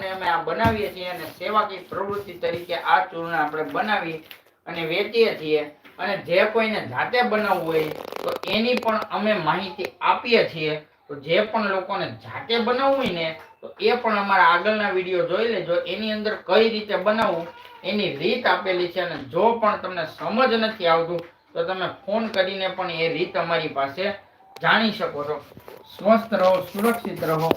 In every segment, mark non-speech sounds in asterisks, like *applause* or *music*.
અને અમે આ બનાવીએ છીએ અને સેવાકીય પ્રવૃત્તિ તરીકે આ ચૂર્ણ આપણે બનાવી અને વેચીએ છીએ. અને જે કોઈને જાતે બનાવવું હોય, તો એની પણ અમે માહિતી આપીએ છીએ. તો જે પણ લોકોને જાતે બનાવવું હોય ને, તો એ પણ અમારા આગળના વીડિયો જોઈ લેજો. એની અંદર કઈ રીતે બનાવવું, એની રીત આપેલી છે. અને જો પણ તમને સમજ નથી આવતું, તો તમે ફોન કરીને પણ એ રીત અમારી પાસે જાણી શકો છો. સ્વસ્થ રહો, સુરક્ષિત રહો.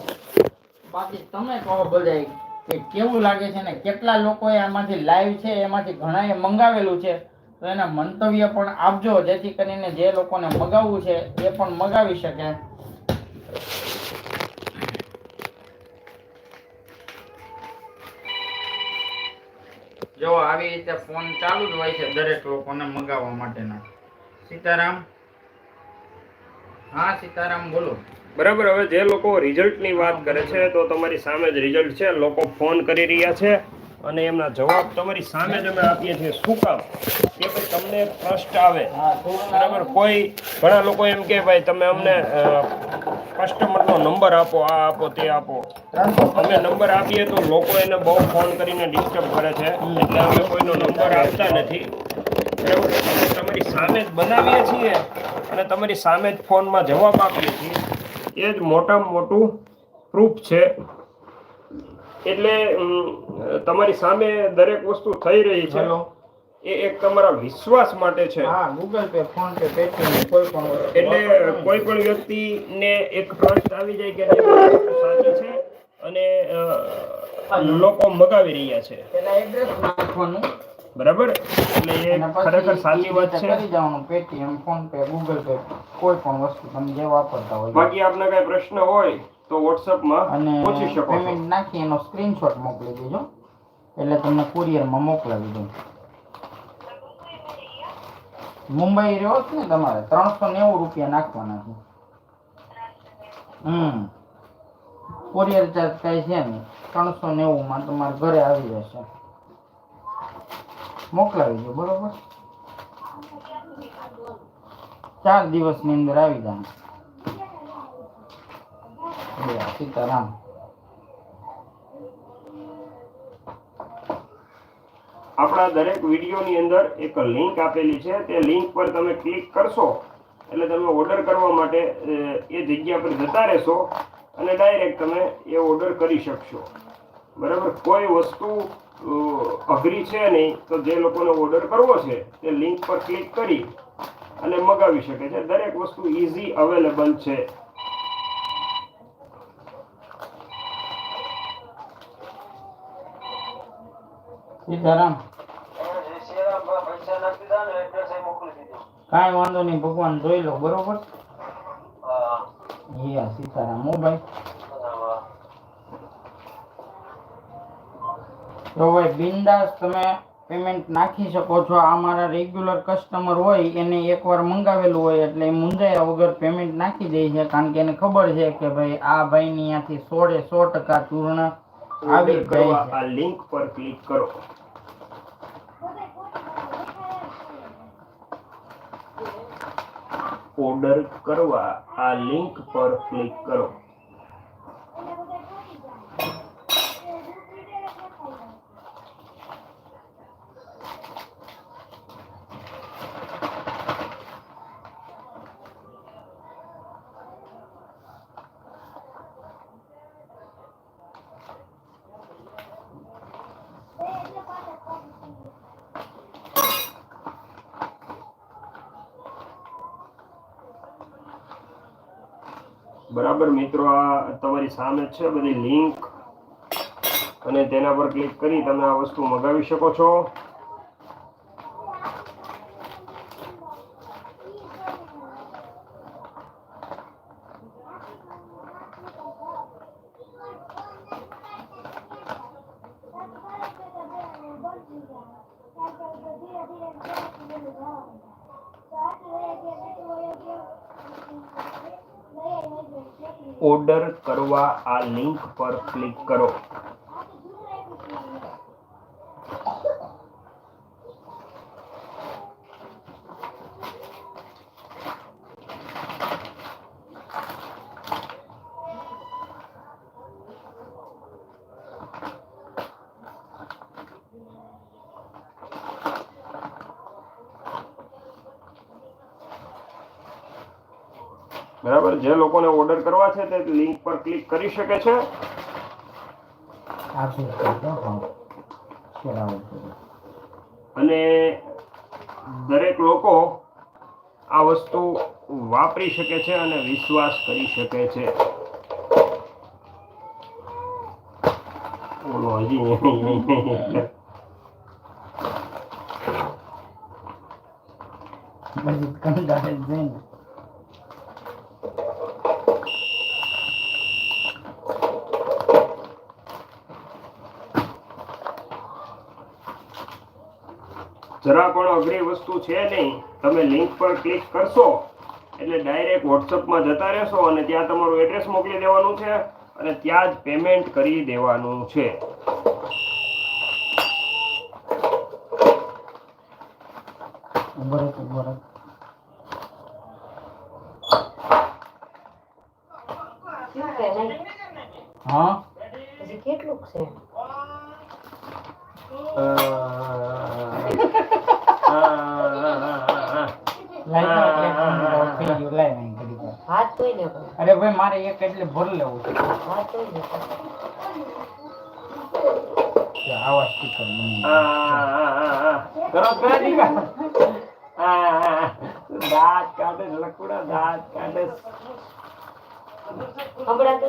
બાકી તમે કહો બધાય કે કેવું લાગે છે ને કેટલા લોકોએ આમાંથી લાઈવ છે, એમાંથી ઘણાએ મંગાવેલું છે, તો એના મંતવ્ય પણ આપજો, જેથી કરીને જે લોકોને મગાવવું છે, એ પણ મગાવી શકે. જો આવી રીતે ફોન ચાલુ જ હોય છે દરેક લોકોને મગાવવા માટેના. સીતારામ? હા, સીતારામ બોલો. બરાબર, હવે જે લોકો રિઝલ્ટની વાત કરે છે તો તમારી સામે જ રિઝલ્ટ છે. લોકો ફોન કરી રહ્યા છે અને એમના જવાબ તમારી સામે જ અમે આપીએ છીએ. શું કામ? કે ભાઈ તમને ટ્રસ્ટ આવે. બરાબર? કોઈ, ઘણા લોકો એમ કે ભાઈ, તમે અમને કસ્ટમરનો નંબર આપો, આ આપો, તે આપો. અમે નંબર આપીએ તો લોકો એને બહુ ફોન કરીને ડિસ્ટર્બ કરે છે. એટલે અમે કોઈનો નંબર આપતા નથી. બરાબર? તમારી સામે જ બનાવીએ છીએ અને તમારી સામે જ ફોનમાં જવાબ આપીએ છીએ. એ જ મોટામાં મોટું પ્રૂફ છે. એટલે તમારી સામે દરેક વસ્તુ થઈ રહી છે. એ એક તમારા વિશ્વાસ માટે છે. હા Google Pay PhonePe Paytm કોઈ પણ એટલે કોઈ પણ વ્યક્તિને એક ટ્રસ્ટ આવી જાય કે સાચી છે અને લોકો મગાવી રહ્યા છે. પેલા એડ્રેસ નાખવાનું. બરાબર? એટલે એ ખરેખર સાચી વાત છે. કરી જવાનું Paytm PhonePe Google Pay કોઈ પણ વસ્તુ તમે જે વાપરતા હોય. બાકી આપને કઈ પ્રશ્ન હોય તો WhatsApp માં પૂછી શકો પેમેન્ટ નાખી એનો સ્ક્રીનશોટ મોકલી દેજો. એટલે તમને કુરિયરમાં મોકલાવી દઉં. મુંબઈ રહ્યો છે ને તમારે? ત્રણસો નેવું રૂપિયા નાખવાના છે. હમ. કુરિયર ચાર્જ કઈ છે નહીં ત્રણસો નેવું માં તમારે ઘરે આવી જશે. મોકલાવી દો બરોબર? ચાર દિવસની અંદર આવી જાય. સીતારામ. આપણા દરેક વિડીયોની અંદર એક લિંક આપેલી છે, તે લિંક પર તમે ક્લિક કરશો, એટલે તમે ઓર્ડર કરવા માટે એ જગ્યા પર જતા રહેશો અને ડાયરેક્ટ તમે એ ઓર્ડર કરી શકશો. બરાબર? કોઈ વસ્તુ અઘરી છે નહીં તો જે લોકોને ઓર્ડર કરવો છે તે લિંક પર ક્લિક કરી અને મગાવી શકે છે. દરેક વસ્તુ ઇઝી અવેલેબલ છે. સીતારામ કાંઈ વાંધો નહીં ભગવાન જોઈ લો બરોબર? યા સીતારામ હો ભાઈ તો ભાઈ બિંદાસ તમે પેમેન્ટ નાખી શકો છો. આ મારા રેગ્યુલર કસ્ટમર હોય એને એકવાર મંગાવેલું હોય એટલે એ મુંજાયા વગર પેમેન્ટ નાખી દે છે. કારણ કે એને ખબર છે કે ભાઈ આ ભાઈની ત્યાંથી સોળે સો ટકા ચૂર્ણ આવી છે. આ લિંક પર ક્લિક કરો. ઓર્ડર કરવા આ લિંક પર ક્લિક કરો. બરાબર મિત્રો, આ તમારી સામે છે બધી લિંક અને તેના પર ક્લિક કરી તમે આ વસ્તુ મગાવી શકો છો. ઓર્ડર કરવા આ લિંક પર ક્લિક કરો. બરાબર? જે લોકોને ઓર્ડર કરવા છે તે લિંક પર ક્લિક કરી શકે છે. અને દરેક લોકો આ વસ્તુ વાપરી શકે છે અને વિશ્વાસ કરી શકે છે. ઓલો હજી જ જાય *laughs* જરા પણ અઘરી વસ્તુ છે નહીં. તમે લિંક પર ક્લિક કરશો, એટલે ડાયરેક્ટ વોટ્સઅપમાં જતા રહેશો અને ત્યાં તમારું એડ્રેસ મોકલી દેવાનું છે અને ત્યાં જ પેમેન્ટ કરી દેવાનું છે ઊભો રહે, ઊભો રહે. શું કે નહીં? હા હજી કેટલુંક છે લાઈટમાં એટલે બંધ થઈ ગયું. લાઈ અહીં ને અરે ભાઈ મારે એક એટલે ભર લેવું છે ને આવા કરો દીકા? હા, હા, હા. દાંત કાઢે લકુડા દાંત કાઢે છે.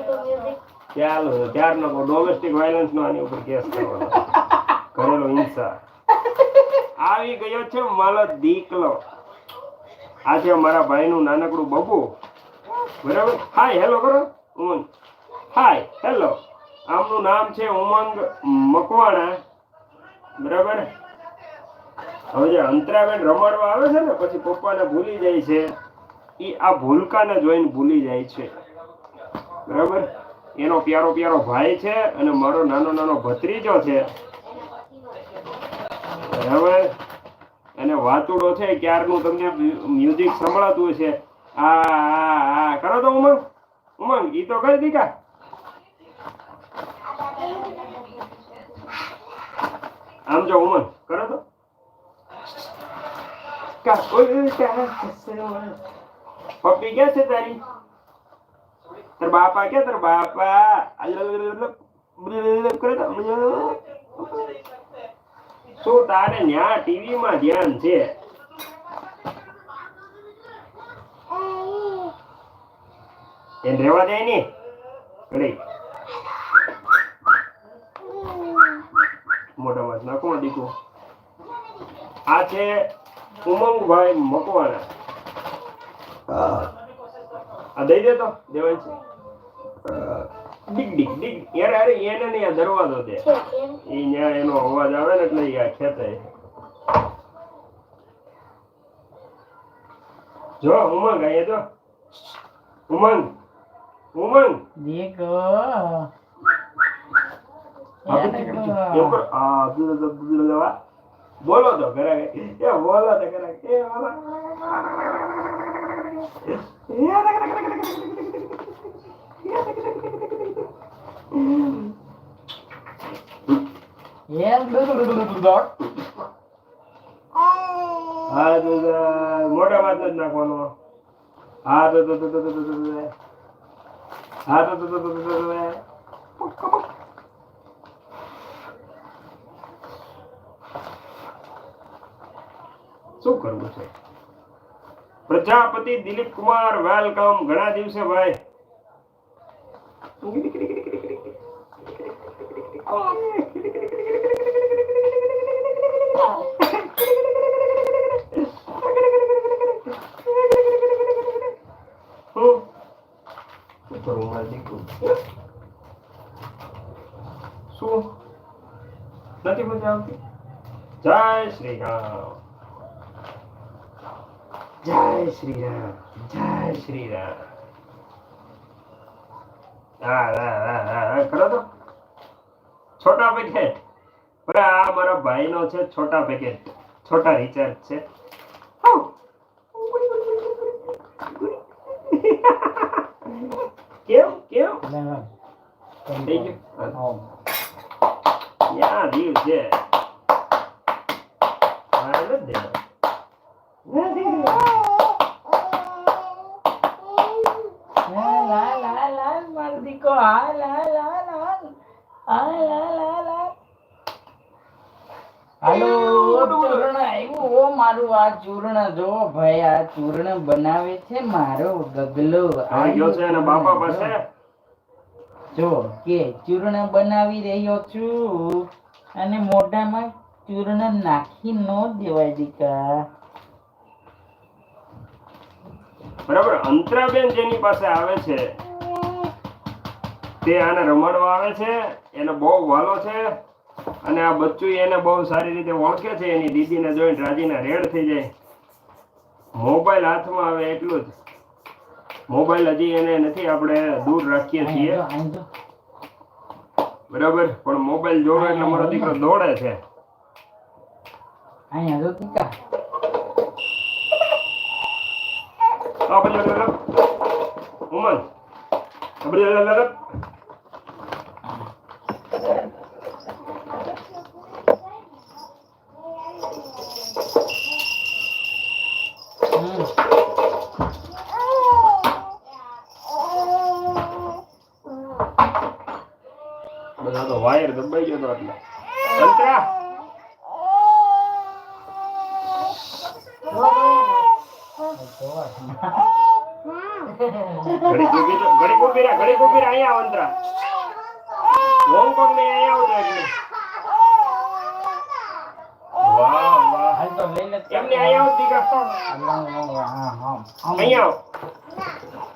તો music? ચાલો ત્યારનો ડોમેસ્ટિક વાયલન્સ નો આની ઉપર કેસ કરવાનો કરેલો હિંસા આવી ગયો છે મારો દીકલો આ છે મારા ભાઈનું નાનકડું બબુ બરાબર? હાય હેલો કરો. ઉમંગ. હાય હેલો આમનું નામ છે ઉમંગ મકવાણા. બરાબર? હવે જે અંતરાબેન રમાડવા આવે છે ને, પછી પપ્પાને ભૂલી જાય છે. એ આ ભૂલકાને જોઈને ભૂલી જાય છે. બરાબર? એનો પ્યારો પ્યારો ભાઈ છે અને મારો નાનો નાનો ભત્રીજો છે. બરાબર? અને વાતુડો છે, ક્યારનું તમને મ્યુઝિક સંભળાતું છે આ ઉમંગ ઈ તો કરી દીકા આમ જો ઉમંગ કરો તો કા ઓય કા પપ્પી ક્યાં છે તારી તાર બાપા ક્યાં તાર બાપા કરે તો શું તારે ન્યા ટીવી માં ધ્યાન છે એને રેવા દે ને. કડી મોઢામાં જ નાખો દીકુ આ છે ઉમંગભાઈ મકવાણા. આ દઈ દે તો દેવાય છે. ડીક ડીક ડીક યાર અરે એને નહીં આ દરવાજો દે એ ન્યા એનો અવાજ આવે ને એટલે આ ખેતે જો ઉમંગ અહીંયા જો. ઉમંગ. Kun. Diego. Apa sih? Yoker. Ah, bila bila bila bila? Bola tuh, kerak. Ya bola tuh, kerak. Ya bola. Ya kerak kerak kerak Ya, betul betul betul dok. Aduh, mau dapat nak mana? Aduh, aduh, aduh, aduh, aduh, aduh. શું કરવું છે? Prajapati Dilip Kumar welcome. ઘણા દિવસે ભાઈ હું? શું કરવું મારા દીકરું? શું નથી મજા આવતી જય શ્રી રામ. જય શ્રી રામ જય શ્રી રામ. તો. છોટા પેકેટ. આ મારા ભાઈનો છે છોટા પેકેટ. છોટા રિચાર્જ છે. કેમ કેમ? થઈ ગયું? ક્યાં જીવ છે મારે નથી દેવાનો મારું આ ચૂર્ણ. જો ભાઈ આ ચૂર્ણ બનાવે છે મારો ગગલો. આ ગયો છે બાપા પાસે? જો કે ચૂર્ણ બનાવી રહ્યો છું અને મોઢામાં ચૂર્ણ નાખી ન દેવાય દીકરા. બરાબર, અંતરાબેન જેની પાસે આવે છે, તે આને રમાડવા આવે છે, એને બહુ વાલો છે, અને આ બચ્ચું એને બહુ સારી રીતે ઓળખે છે, એની દીદીને જોઈને રાજીના રેડ થઈ જાય. મોબાઈલ હાથમાં આવે એટલું જ. મોબાઈલ હજી એને નથી આપણે દૂર રાખીએ છીએ. બરાબર? પણ મોબાઈલ જોડે એટલે મારો દીકરો દોડે છે. અહીંયા જો દીકા આ બધું લલપ. ઉમર આ બધું લલપ. હમ. બધા તો વાયર દબાઈ ગયો તો એટલે અંતરા જોવા. ઘડી ઊભી તો- ઘડી ઊભી રહે, ઘડી ઊભી રહે, અહીંયા અંતરા હોંગકોંગ ને અહીંયા આવજો. એટલે વાહ વાહ હાલ તો લઈ લે એમને અહીંયા આવ દીકા હા, હા, હા. અહીંયા આવ.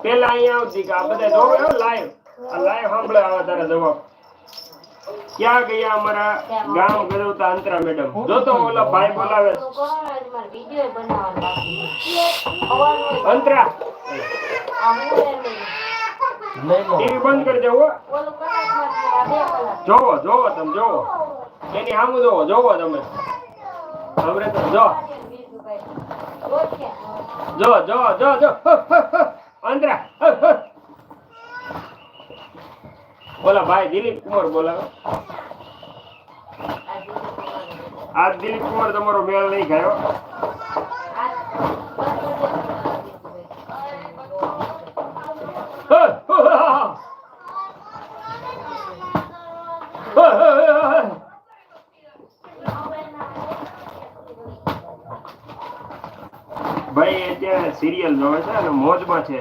પેલા અહીંયા આવ દીકા આ બધા જોવો લાઈવ આ લાઈવ સાંભળે આવા તારા જવાબ ક્યાં ગયા અમારા ગામ ગરવતા અંતરા મેડમ? જો તો ઓલા ભાઈ બોલાવે. અંતરા. ટીવી બંધ કરી દેવો. જોવો જોવો તમે જોવો. એની સામું જોવો જોવો તમે. હવે તો જો. જો જો જો જો. અંતરા બોલા, ભાઈ, દિલીપ કુમાર બોલાવે આ દિલીપ કુમાર તમારો મેળ નહીં ગયો ભાઈ અત્યારે સિરિયલ જોવે છે અને મોજમાં છે.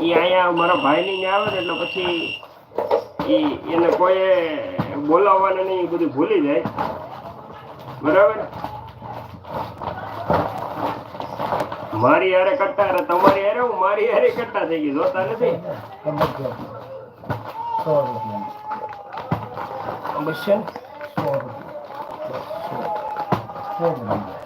ઈ અહીંયા મારા ભાઈની ને આવે ને એટલે પછી ઈ એને કોઈ બોલાવવાને નહીં, એ બધું ભૂલી જાય. બરાબર? મારી હારે કટ્ટા રે તમારી હારે હું મારી હારે કટ્ટા થઈ ગઈ, જોતા નથી? સમજો. સો રૂપિયા. સો રૂપિયા સો રૂપિયા.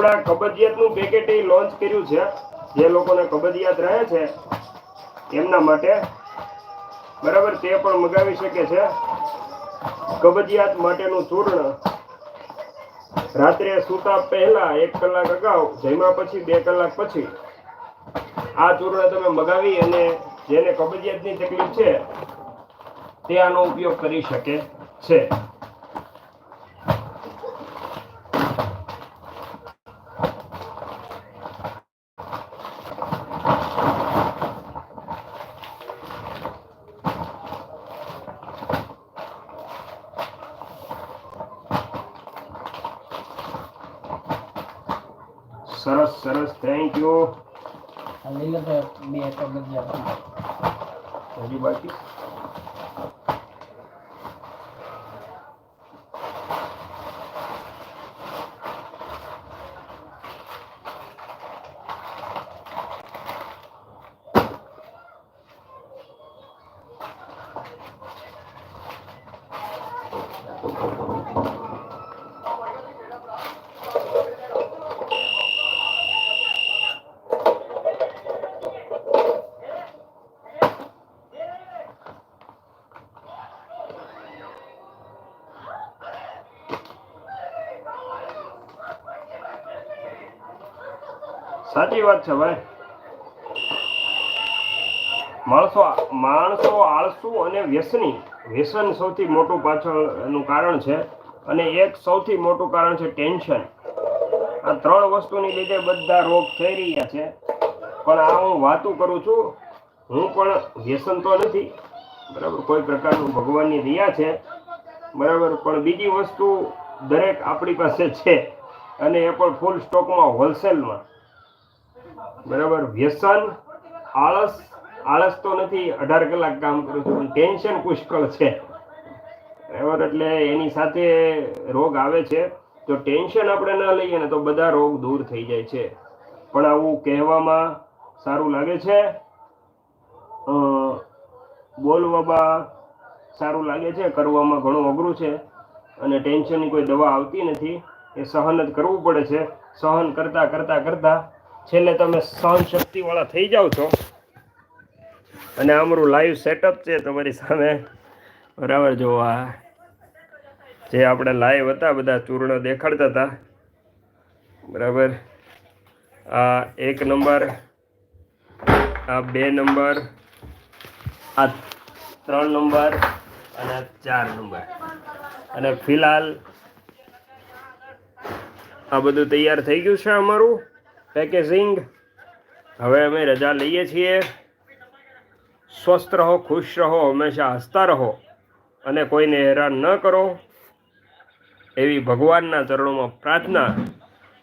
આપણા કબજિયાતનું પેકેટ એ લોન્ચ કર્યું છે. જે લોકોને કબજિયાત રહે છે, એમના માટે બરાબર તે પણ મગાવી શકે છે. કબજિયાત માટેનું ચૂર્ણ રાત્રે સૂતા પહેલા એક કલાક અગાઉ, જમ્યા પછી બે કલાક પછી આ ચૂર્ણ તમે મગાવી અને જેને કબજિયાતની તકલીફ છે, તે આનો ઉપયોગ કરી શકે છે સરસ સરસ થેન્ક યુ આ લઈ લો તો બે તો બધી આપી. હજી બાકી? સાચી વાત છે ભાઈ. માણસો માણસો આળસુ અને વ્યસની. વ્યસન સૌથી મોટું પાછળનું કારણ છે અને એક સૌથી મોટું કારણ છે ટેન્શન. આ ત્રણ વસ્તુની લીધે બધા રોગ થઈ રહ્યા છે. પણ આ હું વાતું કરું છું, હું પણ વ્યસન તો નથી. બરાબર, કોઈ પ્રકારનું ભગવાનની દયા છે. બરાબર, પણ બીજી વસ્તુ દરેક આપણી પાસે છે અને એ પણ ફૂલ સ્ટોકમાં હોલસેલમાં બરાબર? વ્યસન, આળસ આળસ તો નથી, અઢાર કલાક કામ કરું છું ટેન્શન પુષ્કળ છે. બરાબર? એટલે એની સાથે રોગ આવે છે. તો ટેન્શન આપણે ન લઈએ ને તો બધા રોગ દૂર થઈ જાય છે. પણ આવું કહેવામાં સારું લાગે છે? બોલવામાં સારું લાગે છે? કરવામાં ઘણું અઘરું છે. અને ટેન્શનની કોઈ દવા આવતી નથી. એ સહન જ કરવું પડે છે. સહન કરતા કરતા કરતા છેલ્લે તમે સહન શક્તિવાળા થઈ જાઓ છો. અને અમારું લાઈવ સેટઅપ છે તમારી સામે. બરાબર જોવા જે આપણે લાઈવ હતા, બધા ચૂર્ણ દેખાડતા હતા. બરાબર. આ એક નંબર આ બે નંબર આ ત્રણ નંબર અને ચાર નંબર અને ફિલહાલ આ બધું તૈયાર થઈ ગયું છે અમારું. પેકેજિંગ. હવે અમે રજા લઈએ છીએ. સ્વસ્થ રહો, ખુશ રહો, હંમેશા હસતા રહો અને કોઈને હેરાન ન કરો. એવી ભગવાનના ચરણોમાં પ્રાર્થના,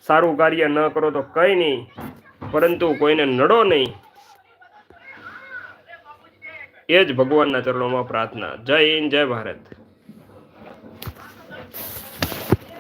સારું કાર્ય ન કરો તો કંઈ નહીં, પરંતુ કોઈને નડો નહીં. એ જ ભગવાનના ચરણોમાં પ્રાર્થના. જય હિન્દ, જય ભારત.